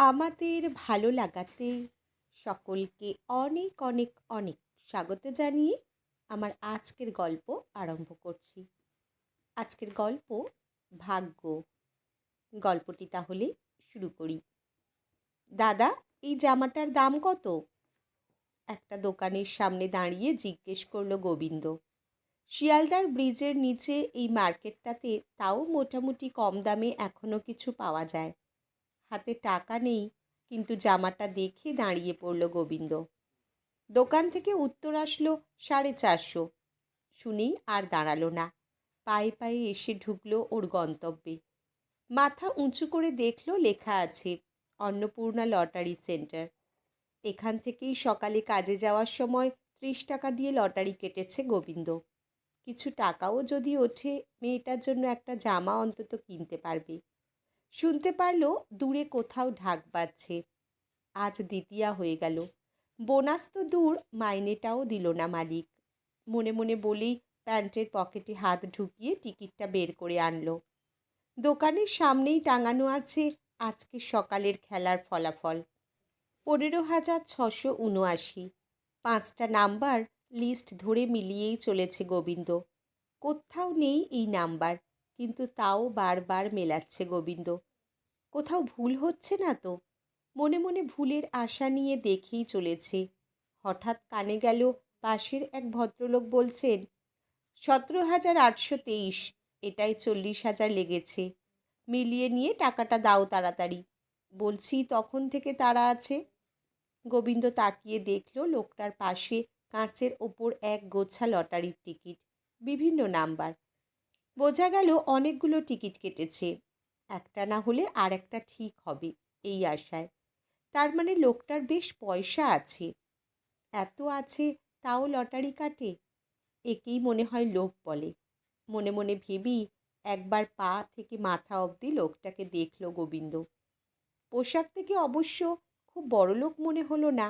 আমাদের ভালো লাগাতে সকলকে অনেক অনেক অনেক স্বাগত জানিয়ে আমার আজকের গল্প আরম্ভ করছি। আজকের গল্প ভাগ্য। গল্পটি তাহলে শুরু করি। দাদা, এই জামাটার দাম কত? একটা দোকানের সামনে দাঁড়িয়ে জিজ্ঞেস করল গোবিন্দ। শিয়ালদার ব্রিজের নিচে এই মার্কেটটাতে তাও মোটামুটি কম দামে এখনও কিছু পাওয়া যায়। হাতে টাকা নেই, কিন্তু জামাটা দেখে দাঁড়িয়ে পড়ল গোবিন্দ। দোকান থেকে উত্তর আসলো সাড়ে চারশো। শুনেই আর দাঁড়াল না। পায়ে পায়ে এসে ঢুকলো ওর গন্তব্যে। মাথা উঁচু করে দেখল লেখা আছে, অন্নপূর্ণা লটারি সেন্টার। এখান থেকেই সকালে কাজে যাওয়ার সময় ত্রিশ টাকা দিয়ে লটারি কেটেছে গোবিন্দ। কিছু টাকাও যদি ওঠে, মেয়েটার জন্য একটা জামা অন্তত কিনতে পারবে। শুনতে পারল দূরে কোথাও ঢাক বাজছে। আজ দ্বিতীয়া হয়ে গেল। বোনাস তো দূর, মাইনেটাও দিল না মালিক। মনে মনে বলেই প্যান্টের পকেটে হাত ঢুকিয়ে টিকিটটা বের করে আনলো। দোকানের সামনেই টাঙানো আছে আজকে সকালের খেলার ফলাফল। পনেরো হাজার ছশো উনআশি। পাঁচটা নাম্বার লিস্ট ধরে মিলিয়েই চলেছে গোবিন্দ। কোথাও নেই এই নাম্বার। কিন্তু তাও বারবার মেলাচ্ছে গোবিন্দ। কোথাও ভুল হচ্ছে না তো? মনে মনে ভুলের আশা নিয়ে দেখেই চলেছে। হঠাৎ কানে গেল পাশের এক ভদ্রলোক বলছেন, সতেরো হাজার আটশো তেইশ, এটাই চল্লিশ হাজার লেগেছে। মিলিয়ে নিয়ে টাকাটা দাও তাড়াতাড়ি। বলছি তখন থেকে তারা আছে? গোবিন্দ তাকিয়ে দেখল লোকটার পাশে কাঁচের ওপর এক গোছা লটারির টিকিট, বিভিন্ন নাম্বার। বোঝা গেল অনেকগুলো টিকিট কেটেছে। একটা না হলে আর একটা ঠিক হবে, এই আশায়। তার মানে লোকটার বেশ পয়সা আছে। এত আছে, তাও লটারি কাটে? একেই মনে হয় লোভ বলে। মনে মনে ভেবি একবার পা থেকে মাথা অবধি লোকটাকে দেখল গোবিন্দ। পোশাক থেকে অবশ্য খুব বড়লোক মনে হলো না।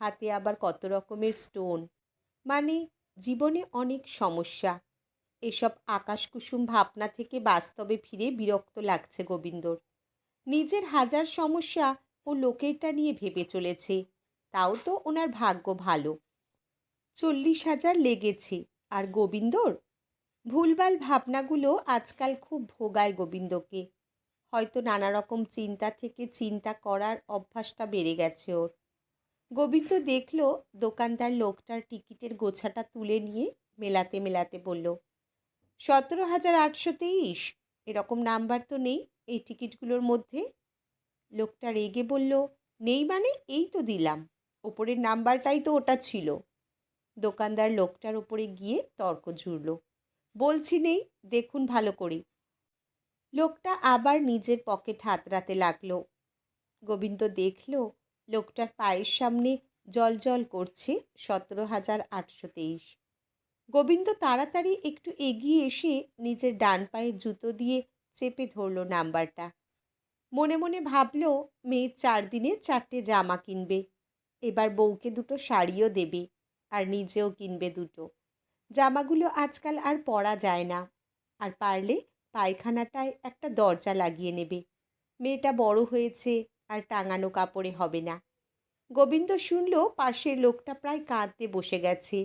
হাতে আবার কত রকমের স্টোন মানে জীবনে অনেক সমস্যা। এসব আকাশকুসুম ভাবনা থেকে বাস্তবে ফিরে বিরক্ত লাগছে গোবিন্দর। নিজের হাজার সমস্যা ও লোকেরটা নিয়ে ভেবে চলেছে, তাও তো ওনার ভাগ্য ভালো। চল্লিশ হাজার লেগেছে, আর গোবিন্দর? ভুলভাল ভাবনাগুলো আজকাল খুব ভোগায় গোবিন্দকে। হয়তো নানা রকম চিন্তা থেকে চিন্তা করার অভ্যাসটা বেড়ে গেছে ওর। গোবিন্দ দেখল দোকানদার লোকটার টিকিটের গোছাটা তুলে নিয়ে মেলাতে মেলাতে বলল সতেরো হাজার আটশো তেইশ। এরকম নাম্বার তো নেই এই টিকিটগুলোর মধ্যে। লোকটা রেগে বলল, নেই মানে এই তো দিলাম। ওপরের নাম্বারটাই তো ওটা ছিল। দোকানদার লোকটার ওপরে গিয়ে তর্ক জুড়ল বলছি নেই, দেখুন ভালো করে। লোকটা আবার নিজের পকেট হাতড়াতে লাগল। গোবিন্দ দেখল, লোকটার পায়ের সামনে জল জল করছে সতেরো হাজার আটশো তেইশ। গোবিন্দ তাড়াতাড়ি একটু এগিয়ে এসে নিজের ডান পায়ের জুতো দিয়ে চেপে ধরল নাম্বারটা। মনে মনে ভাবল মেয়ের চার দিনে চারটে জামা কিনবে। এবার বউকে দুটো শাড়িও দেবে আর নিজেও কিনবে দুটো। জামাগুলো আজকাল আর পরা যায় না। আর পারলে পায়খানাটায় একটা দরজা লাগিয়ে নেবে। মেয়েটা বড় হয়েছে আর টাঙানো কাপড়ে হবে না। গোবিন্দ শুনল, পাশের লোকটা প্রায় কাঁদতে বসে গেছে।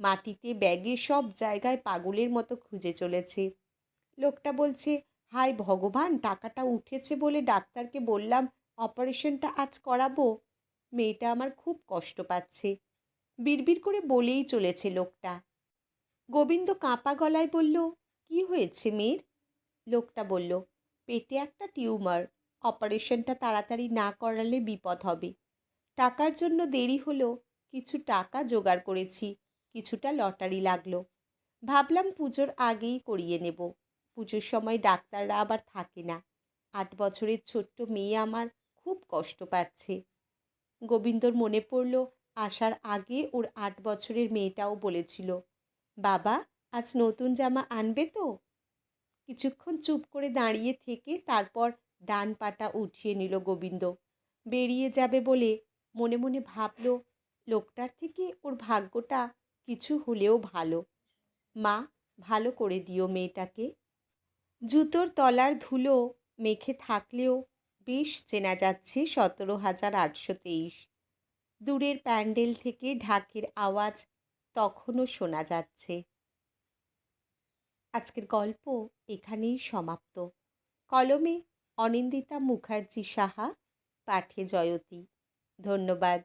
মাটিতে ব্যাগে সব জায়গায় পাগলের মতো খুঁজে চলেছে। লোকটা বলছে, হায় ভগবান, টাকাটা উঠেছে বলে ডাক্তারকে বললাম, অপারেশনটা আজ করাবো? মেয়েটা আমার খুব কষ্ট পাচ্ছে। বিড়বিড় করে বলেই চলেছে লোকটা। গোবিন্দ কাঁপা গলায় বলল, কি হয়েছে মেয়ের? লোকটা বলল, পেটে একটা টিউমার, অপারেশনটা তাড়াতাড়ি না করালে বিপদ হবে। টাকার জন্য দেরি হলো, কিছু টাকা জোগাড় করেছি কিছুটা লটারি লাগল। ভাবলাম পুজোর আগেই করিয়ে নেব। পুজোর সময় ডাক্তাররা আবার থাকে না। আট বছরের ছোট্ট মেয়ে আমার খুব কষ্ট পাচ্ছে। গোবিন্দর মনে পড়ল, আসার আগে ওর আট বছরের মেয়েটাও বলেছিল, বাবা, আজ নতুন জামা আনবে তো? কিছুক্ষণ চুপ করে দাঁড়িয়ে থেকে তারপর ডান পাটা উঠিয়ে নিল গোবিন্দ। বেরিয়ে যাবে বলে? মনে মনে ভাবল, লোকটার থেকে ওর ভাগ্যটা কিছু হলেও ভালো। মা, ভালো করে দিও মেয়েটাকে। জুতোর তলার ধুলো মেখে থাকলেও বেশ চেনা যাচ্ছে সতেরো হাজার আটশো তেইশ। দূরের প্যান্ডেল থেকে ঢাকের আওয়াজ তখনও শোনা যাচ্ছে। আজকের গল্প এখানেই সমাপ্ত। কলমে অনিন্দিতা মুখার্জি সাহা, পাঠে জয়তী। ধন্যবাদ।